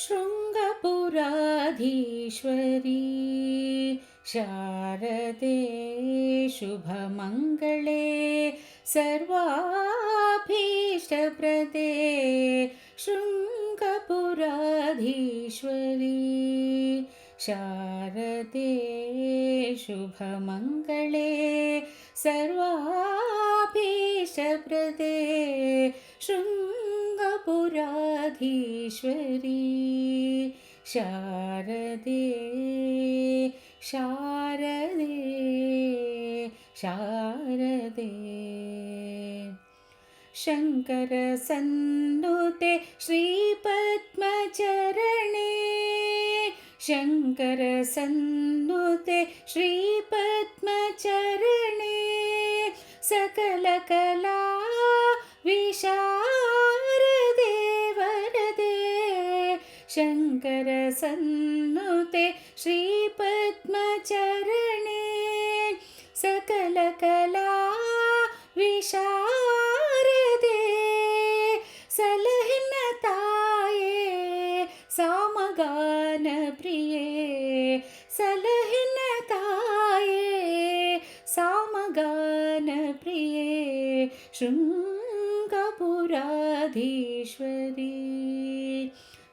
शृङ्गपुराधीश्वरी शारदे शुभमङ्गले सर्वाभीष्टप्रदे शृङ्गपुराधीश्वरी शारदे शुभमङ्गले सर्वाभीष्टप्रदे शृङ्गपुराधीश्वरी शारदे शारदे शारदे। शङ्करसन्नुते श्रीपद्मचरणे। शङ्करसन्नुते शङ्करसन्नुते श्रीपद्मचरणे सकलकला विशारदे सलहिनताये सामगानप्रिये सलहिनताये सामगानप्रिये शृङ्गपुराधीश्वरी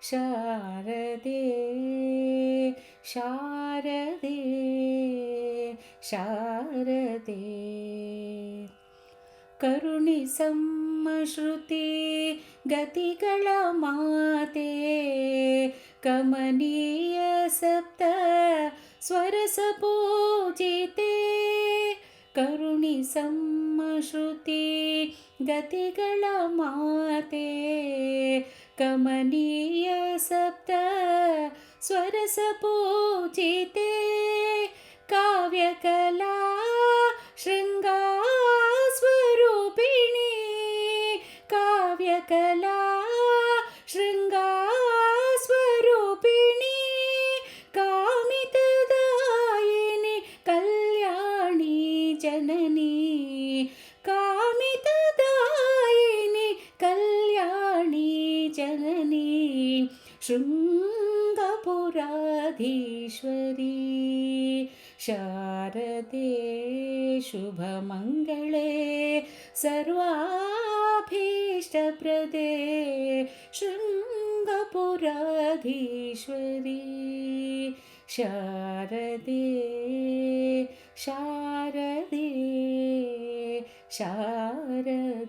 शारदे शारदे शारदे। करुणी माते कमनीय सप्त स्वरसपूजिते करुणी संश्रुति गतिकळमाते कमनीय सप्त स्वरसपूजिते काव्यकला शृङ्गास्वरूपिणी काव्यकला शृङ्गास्वरूपिणी कामितदायिनि कल्याणी जन ಶೃङ्गपुराधीश्वरी शारदे शुभमङ्गले सर्वाभीष्टप्रदे शृङ्गपुराधीश्वरी शारदे शारदे शारदे